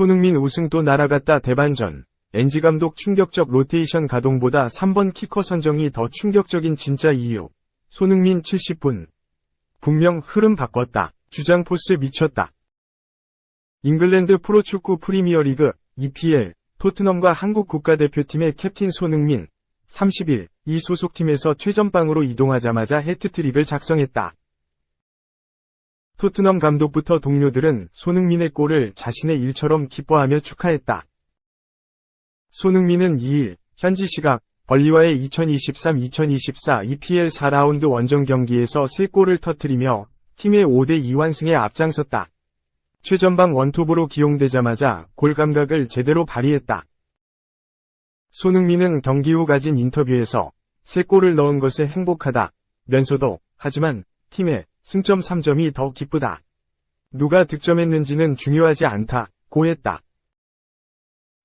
손흥민 우승 또 날아갔다 대반전. NG 감독 충격적 로테이션 가동보다 3번 키커 선정이 더 충격적인 진짜 이유. 손흥민 70분. 분명 흐름 바꿨다. 주장 포스 미쳤다. 잉글랜드 프로축구 프리미어리그 EPL 토트넘과 한국 국가대표팀의 캡틴 손흥민 30일 이 소속팀에서 최전방으로 이동하자마자 해트트릭을 작성했다. 토트넘 감독부터 동료들은 손흥민의 골을 자신의 일처럼 기뻐하며 축하했다. 손흥민은 2일 현지 시각 벌리와의 2023-2024 EPL 4라운드 원정 경기에서 3골을 터뜨리며 팀의 5대2 완승에 앞장섰다. 최전방 원톱으로 기용되자마자 골 감각을 제대로 발휘했다. 손흥민은 경기 후 가진 인터뷰에서 3골을 넣은 것에 행복하다. 면서도 하지만 팀의 승점 3점이 더 기쁘다. 누가 득점했는지는 중요하지 않다. 고했다.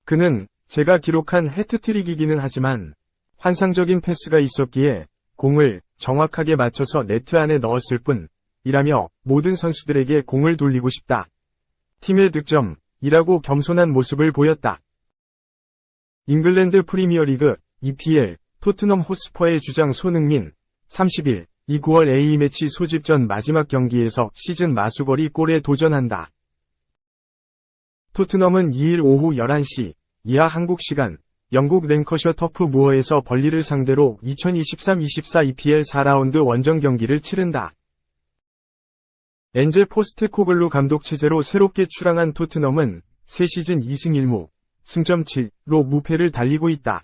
그는 제가 기록한 해트트릭이기는 하지만 환상적인 패스가 있었기에 공을 정확하게 맞춰서 네트 안에 넣었을 뿐 이라며 모든 선수들에게 공을 돌리고 싶다. 팀의 득점, 이라고 겸손한 모습을 보였다. 잉글랜드 프리미어리그 EPL 토트넘 호스퍼의 주장 손흥민 30일 이 9월 A매치 소집전 마지막 경기에서 시즌 마수거리 골에 도전한다. 토트넘은 2일 오후 11시 이하 한국 시간 영국 랭커셔 터프 무어에서 벌리를 상대로 2023-24 EPL 4라운드 원정 경기를 치른다. 엔제 포스테코글루 감독 체제로 새롭게 출항한 토트넘은 새 시즌 2승 1무, 승점 7로 무패를 달리고 있다.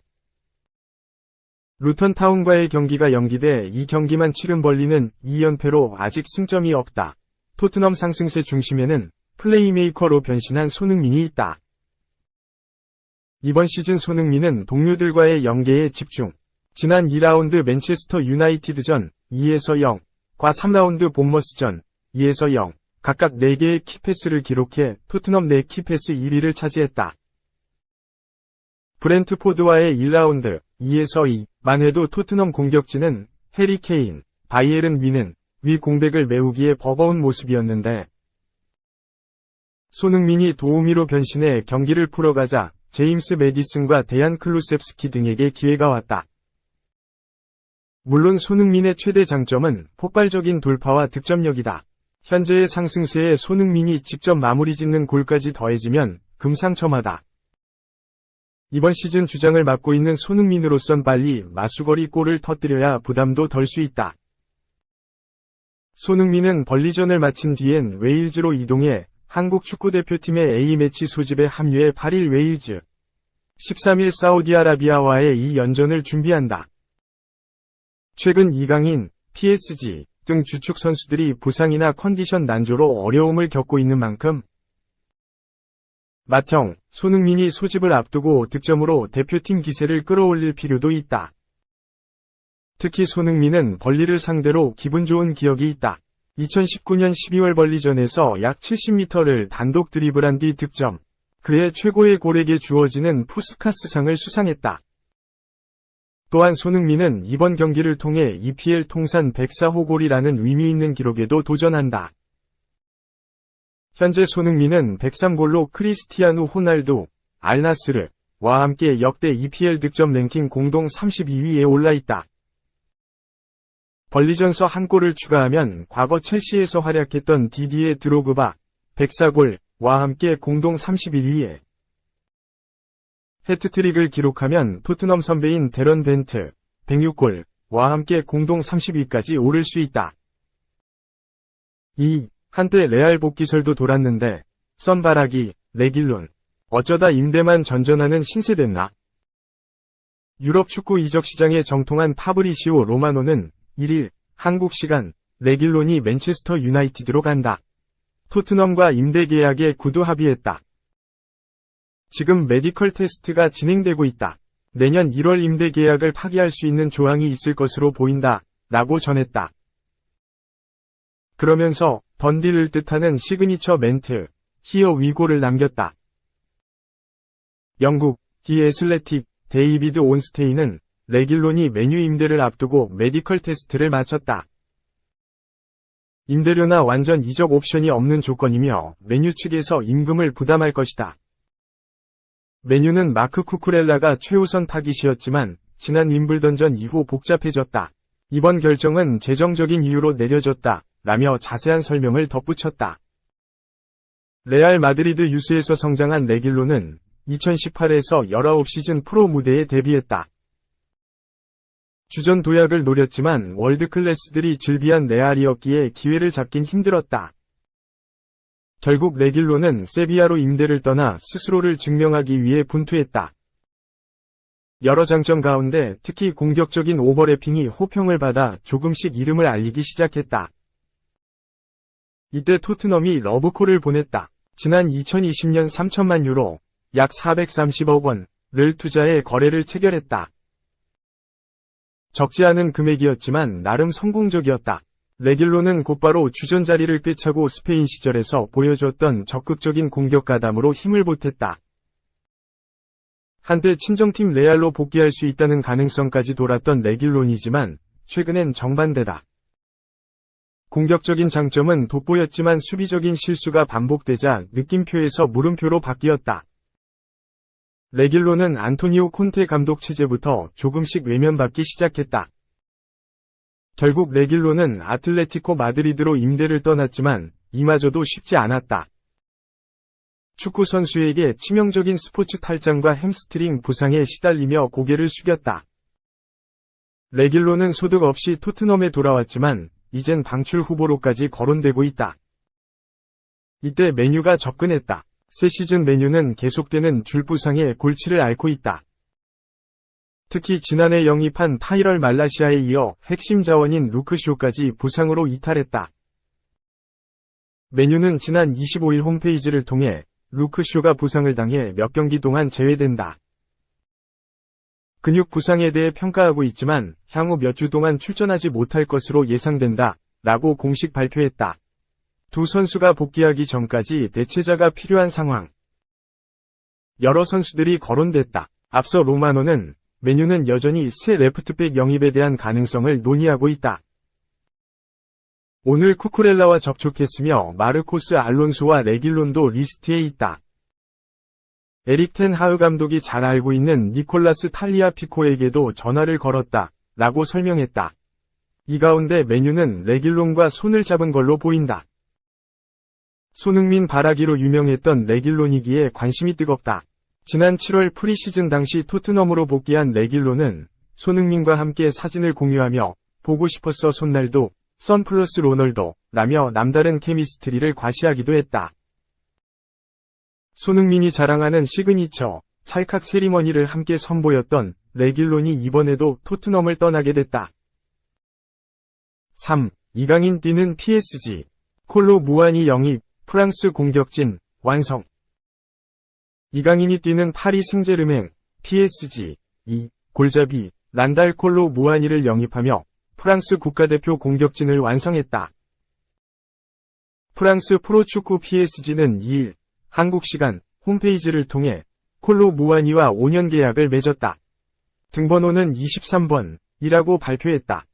루턴 타운과의 경기가 연기돼 이 경기만 치른 벌리는 2연패로 아직 승점이 없다. 토트넘 상승세 중심에는 플레이메이커로 변신한 손흥민이 있다. 이번 시즌 손흥민은 동료들과의 연계에 집중. 지난 2라운드 맨체스터 유나이티드전 2에서 0, 과 3라운드 본머스전 2에서 0, 각각 4개의 키패스를 기록해 토트넘 내 키패스 1위를 차지했다. 브렌트포드와의 1라운드 2에서 2만 해도 토트넘 공격진은 해리 케인, 바이에른 위는 위 공백을 메우기에 버거운 모습이었는데 손흥민이 도우미로 변신해 경기를 풀어가자 제임스 메디슨과 데안 클루셉스키 등에게 기회가 왔다. 물론 손흥민의 최대 장점은 폭발적인 돌파와 득점력이다. 현재의 상승세에 손흥민이 직접 마무리 짓는 골까지 더해지면 금상첨화다. 이번 시즌 주장을 맡고 있는 손흥민으로선 빨리 마수거리 골을 터뜨려야 부담도 덜 수 있다. 손흥민은 벌리전을 마친 뒤엔 웨일즈로 이동해 한국 축구대표팀의 A매치 소집에 합류해 8일 웨일즈, 13일 사우디아라비아와의 이 연전을 준비한다. 최근 이강인, PSG 등 주축 선수들이 부상이나 컨디션 난조로 어려움을 겪고 있는 만큼 맏형, 손흥민이 소집을 앞두고 득점으로 대표팀 기세를 끌어올릴 필요도 있다. 특히 손흥민은 벌리를 상대로 기분 좋은 기억이 있다. 2019년 12월 벌리전에서 약 70m를 단독 드리블한 뒤 득점. 그의 최고의 골에게 주어지는 푸스카스상을 수상했다. 또한 손흥민은 이번 경기를 통해 EPL 통산 104호 골이라는 의미 있는 기록에도 도전한다. 현재 손흥민은 103골로 크리스티아누 호날두, 알나스르와 함께 역대 EPL 득점 랭킹 공동 32위에 올라 있다. 벌리전서 한 골을 추가하면 과거 첼시에서 활약했던 디디에 드로그바 104골과 함께 공동 31위에 해트트릭을 기록하면 토트넘 선배인 데런 벤트 106골과 함께 공동 30위까지 오를 수 있다. 2. 한때 레알 복귀설도 돌았는데 선바라기, 레길론 어쩌다 임대만 전전하는 신세됐나? 유럽 축구 이적 시장에 정통한 파브리시오 로마노는 1일 한국 시간 레길론이 맨체스터 유나이티드로 간다. 토트넘과 임대 계약에 구두 합의했다. 지금 메디컬 테스트가 진행되고 있다. 내년 1월 임대 계약을 파기할 수 있는 조항이 있을 것으로 보인다. 라고 전했다. 그러면서 던딜을 뜻하는 시그니처 멘트, 히어 위고를 남겼다. 영국, 디 애슬레틱, 데이비드 온스테인은 레길론이 메뉴 임대를 앞두고 메디컬 테스트를 마쳤다. 임대료나 완전 이적 옵션이 없는 조건이며 메뉴 측에서 임금을 부담할 것이다. 메뉴는 마크 쿠쿠렐라가 최우선 타깃이었지만 지난 윈블던전 이후 복잡해졌다. 이번 결정은 재정적인 이유로 내려졌다. 라며 자세한 설명을 덧붙였다. 레알 마드리드 유스에서 성장한 레길로는 2018에서 19시즌 프로 무대에 데뷔했다. 주전 도약을 노렸지만 월드클래스들이 즐비한 레알이었기에 기회를 잡긴 힘들었다. 결국 레길로는 세비야로 임대를 떠나 스스로를 증명하기 위해 분투했다. 여러 장점 가운데 특히 공격적인 오버래핑이 호평을 받아 조금씩 이름을 알리기 시작했다. 이때 토트넘이 러브콜을 보냈다. 지난 2020년 3천만 유로, 약 430억 원을 투자해 거래를 체결했다. 적지 않은 금액이었지만 나름 성공적이었다. 레길로는 곧바로 주전 자리를 꿰차고 스페인 시절에서 보여줬던 적극적인 공격 가담으로 힘을 보탰다. 한때 친정팀 레알로 복귀할 수 있다는 가능성까지 돌았던 레길론이지만 최근엔 정반대다. 공격적인 장점은 돋보였지만 수비적인 실수가 반복되자 느낌표에서 물음표로 바뀌었다. 레길로는 안토니오 콘테 감독 체제부터 조금씩 외면받기 시작했다. 결국 레길로는 아틀레티코 마드리드로 임대를 떠났지만 이마저도 쉽지 않았다. 축구 선수에게 치명적인 스포츠 탈장과 햄스트링 부상에 시달리며 고개를 숙였다. 레길로는 소득 없이 토트넘에 돌아왔지만 이젠 방출 후보로까지 거론되고 있다. 이때 메뉴가 접근했다. 새 시즌 메뉴는 계속되는 줄부상에 골치를 앓고 있다. 특히 지난해 영입한 타이럴 말라시아에 이어 핵심 자원인 루크쇼까지 부상으로 이탈했다. 메뉴는 지난 25일 홈페이지를 통해 루크쇼가 부상을 당해 몇 경기 동안 제외된다. 근육 부상에 대해 평가하고 있지만 향후 몇 주 동안 출전하지 못할 것으로 예상된다. 라고 공식 발표했다. 두 선수가 복귀하기 전까지 대체자가 필요한 상황. 여러 선수들이 거론됐다. 앞서 로마노는 메뉴는 여전히 새 레프트백 영입에 대한 가능성을 논의하고 있다. 오늘 쿠쿠렐라와 접촉했으며 마르코스 알론소와 레길론도 리스트에 있다. 에릭 텐 하흐 감독이 잘 알고 있는 니콜라스 탈리아 피코에게도 전화를 걸었다. 라고 설명했다. 이 가운데 메뉴는 레길론과 손을 잡은 걸로 보인다. 손흥민 바라기로 유명했던 레길론이기에 관심이 뜨겁다. 지난 7월 프리시즌 당시 토트넘으로 복귀한 레길론은 손흥민과 함께 사진을 공유하며 보고 싶었어 손날도, 선 플러스 로널도, 라며 남다른 케미스트리를 과시하기도 했다. 손흥민이 자랑하는 시그니처, 찰칵 세리머니를 함께 선보였던 레길론이 이번에도 토트넘을 떠나게 됐다. 3. 이강인 뛰는 PSG. 콜로 무한이 영입, 프랑스 공격진, 완성. 이강인이 뛰는 파리 승제르맹, PSG. 2. 골잡이, 란달 콜로 무한이를 영입하며 프랑스 국가대표 공격진을 완성했다. 프랑스 프로축구 PSG는 2일 한국 시간 홈페이지를 통해 콜로 무아니와 5년 계약을 맺었다. 등번호는 23번 이라고 발표했다.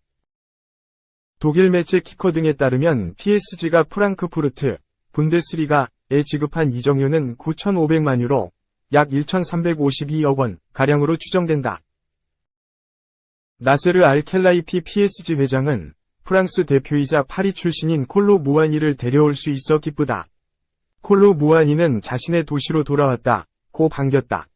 독일 매체 키커 등에 따르면 PSG가 프랑크푸르트, 분데스리가에 지급한 이정료는 9,500만 유로, 약 1,352억 원 가량으로 추정된다. 나세르 알켈라이피 PSG 회장은 프랑스 대표이자 파리 출신인 콜로 무아니를 데려올 수 있어 기쁘다. 콜로 무아니는 자신의 도시로 돌아왔다. 고 반겼다.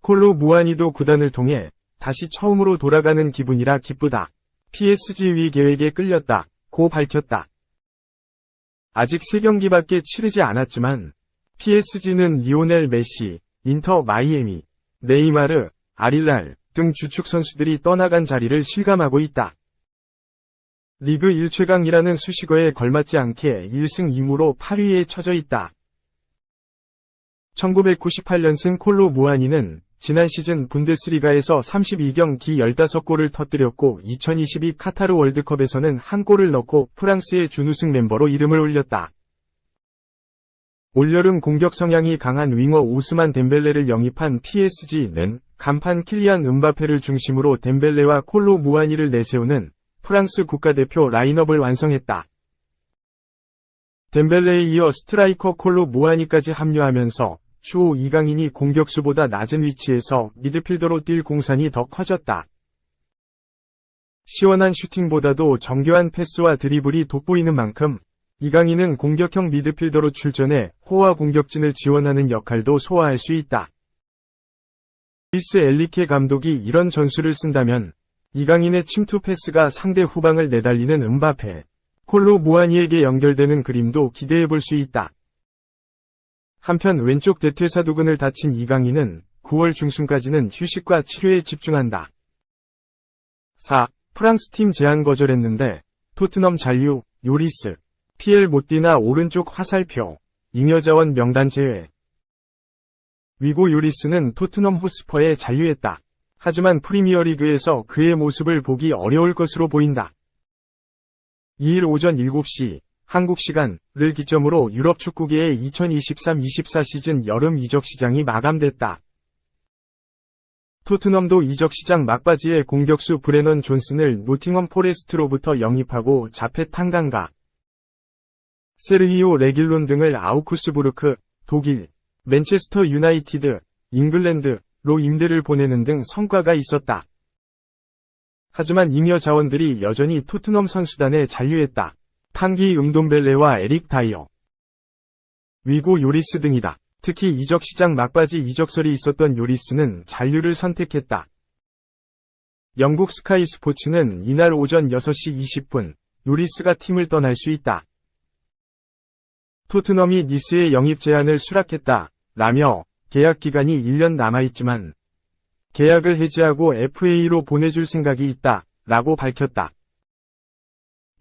콜로 무아니도 구단을 통해 다시 처음으로 돌아가는 기분이라 기쁘다. PSG 위 계획에 끌렸다. 고 밝혔다. 아직 3경기밖에 치르지 않았지만 PSG는 리오넬 메시, 인터 마이애미, 네이마르, 아릴랄 등 주축 선수들이 떠나간 자리를 실감하고 있다. 리그 1최강이라는 수식어에 걸맞지 않게 1승 2무로 8위에 처져 있다. 1998년생 콜로 무아니는 지난 시즌 분데스리가에서 32경기 15골을 터뜨렸고 2022 카타르 월드컵에서는 한 골을 넣고 프랑스의 준우승 멤버로 이름을 올렸다. 올여름 공격 성향이 강한 윙어 우스만 덴벨레를 영입한 PSG는 간판 킬리안 은바페를 중심으로 덴벨레와 콜로 무아니를 내세우는 프랑스 국가대표 라인업을 완성했다. 덴벨레에 이어 스트라이커 콜로 무아니까지 합류하면서 추후 이강인이 공격수보다 낮은 위치에서 미드필더로 뛸 공산이 더 커졌다. 시원한 슈팅보다도 정교한 패스와 드리블이 돋보이는 만큼 이강인은 공격형 미드필더로 출전해 호화 공격진을 지원하는 역할도 소화할 수 있다. 루이스 엘리케 감독이 이런 전술을 쓴다면 이강인의 침투 패스가 상대 후방을 내달리는 음바페, 콜로 무아니에게 연결되는 그림도 기대해 볼 수 있다. 한편 왼쪽 대퇴사두근을 다친 이강인은 9월 중순까지는 휴식과 치료에 집중한다. 4. 프랑스 팀 제안 거절했는데 토트넘 잔류, 요리스, 피엘 모띠나 오른쪽 화살표, 잉여자원 명단 제외. 위고 요리스는 토트넘 호스퍼에 잔류했다. 하지만 프리미어리그에서 그의 모습을 보기 어려울 것으로 보인다. 2일 오전 7시 한국 시간을 기점으로 유럽 축구계의 2023-24 시즌 여름 이적 시장이 마감됐다. 토트넘도 이적 시장 막바지에 공격수 브레넌 존슨을 노팅엄 포레스트로부터 영입하고 자페 탕강가, 세르히오 레길론 등을 아우쿠스부르크, 독일, 맨체스터 유나이티드, 잉글랜드 로 임대를 보내는 등 성과가 있었다. 하지만 잉여 자원들이 여전히 토트넘 선수단에 잔류했다. 탕기 음돈벨레와 에릭 다이어, 위고 요리스 등이다. 특히 이적 시장 막바지 이적설이 있었던 요리스는 잔류를 선택했다. 영국 스카이 스포츠는 이날 오전 6시 20분 요리스가 팀을 떠날 수 있다. 토트넘이 니스의 영입 제안을 수락했다. 라며 계약 기간이 1년 남아있지만 계약을 해지하고 FA로 보내줄 생각이 있다. 라고 밝혔다.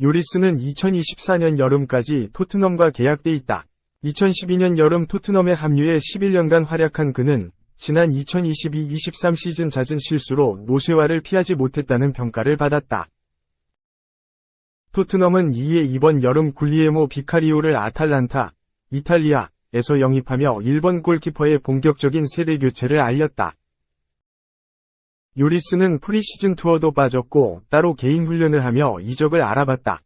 요리스는 2024년 여름까지 토트넘과 계약돼 있다. 2012년 여름 토트넘에 합류해 11년간 활약한 그는 지난 2022-23 시즌 잦은 실수로 노쇠화를 피하지 못했다는 평가를 받았다. 토트넘은 이에 이번 여름 굴리에모 비카리오를 아탈란타, 이탈리아 에서 영입하며 일본 골키퍼의 본격적인 세대 교체를 알렸다. 요리스는 프리시즌 투어도 빠졌고 따로 개인 훈련을 하며 이적을 알아봤다.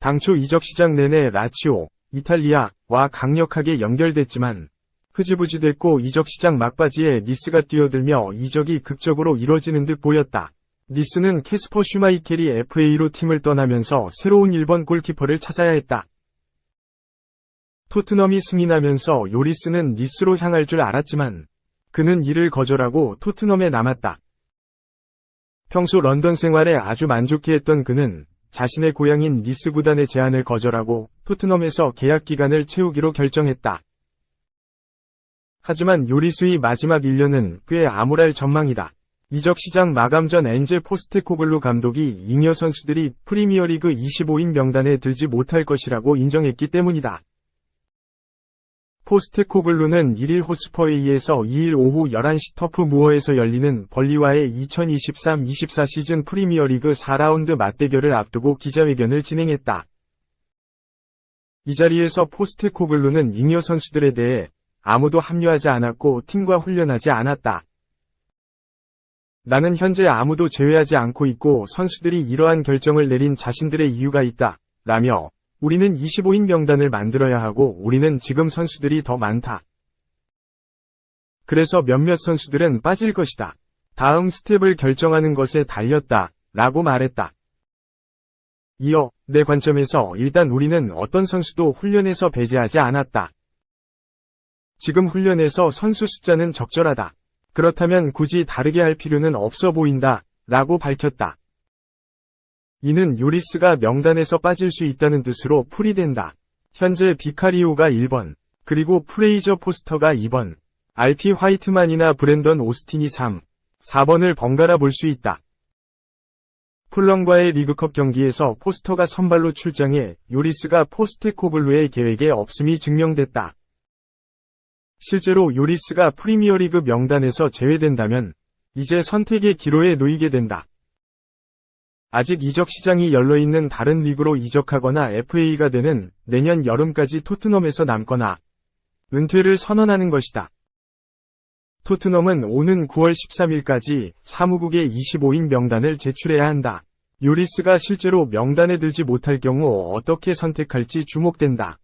당초 이적 시장 내내 라치오, 이탈리아와 강력하게 연결됐지만 흐지부지 됐고 이적 시장 막바지에 니스가 뛰어들며 이적이 극적으로 이뤄지는 듯 보였다. 니스는 캐스퍼 슈마이켈이 FA로 팀을 떠나면서 새로운 일본 골키퍼를 찾아야 했다. 토트넘이 승인하면서 요리스는 니스로 향할 줄 알았지만 그는 이를 거절하고 토트넘에 남았다. 평소 런던 생활에 아주 만족해했던 그는 자신의 고향인 니스 구단의 제안을 거절하고 토트넘에서 계약 기간을 채우기로 결정했다. 하지만 요리스의 마지막 1년은 꽤 암울할 전망이다. 이적 시장 마감 전 엔제 포스테코글루 감독이 잉여 선수들이 프리미어리그 25인 명단에 들지 못할 것이라고 인정했기 때문이다. 포스테코글루는 1일 호스퍼웨이에서 2일 오후 11시 터프 무어에서 열리는 벌리와의 2023-24 시즌 프리미어리그 4라운드 맞대결을 앞두고 기자회견을 진행했다. 이 자리에서 포스테코글루는 잉여 선수들에 대해 아무도 합류하지 않았고 팀과 훈련하지 않았다. 나는 현재 아무도 제외하지 않고 있고 선수들이 이러한 결정을 내린 자신들의 이유가 있다. 라며 우리는 25인 명단을 만들어야 하고 우리는 지금 선수들이 더 많다. 그래서 몇몇 선수들은 빠질 것이다. 다음 스텝을 결정하는 것에 달렸다. 라고 말했다. 이어 내 관점에서 일단 우리는 어떤 선수도 훈련에서 배제하지 않았다. 지금 훈련에서 선수 숫자는 적절하다. 그렇다면 굳이 다르게 할 필요는 없어 보인다. 라고 밝혔다. 이는 요리스가 명단에서 빠질 수 있다는 뜻으로 풀이된다. 현재 비카리오가 1번, 그리고 프레이저 포스터가 2번, 알피 화이트만이나 브랜던 오스틴이 3, 4번을 번갈아 볼 수 있다. 풀런과의 리그컵 경기에서 포스터가 선발로 출장해 요리스가 포스테코블루의 계획에 없음이 증명됐다. 실제로 요리스가 프리미어리그 명단에서 제외된다면 이제 선택의 기로에 놓이게 된다. 아직 이적 시장이 열려있는 다른 리그로 이적하거나 FA가 되는 내년 여름까지 토트넘에서 남거나 은퇴를 선언하는 것이다. 토트넘은 오는 9월 13일까지 사무국의 25인 명단을 제출해야 한다. 요리스가 실제로 명단에 들지 못할 경우 어떻게 선택할지 주목된다.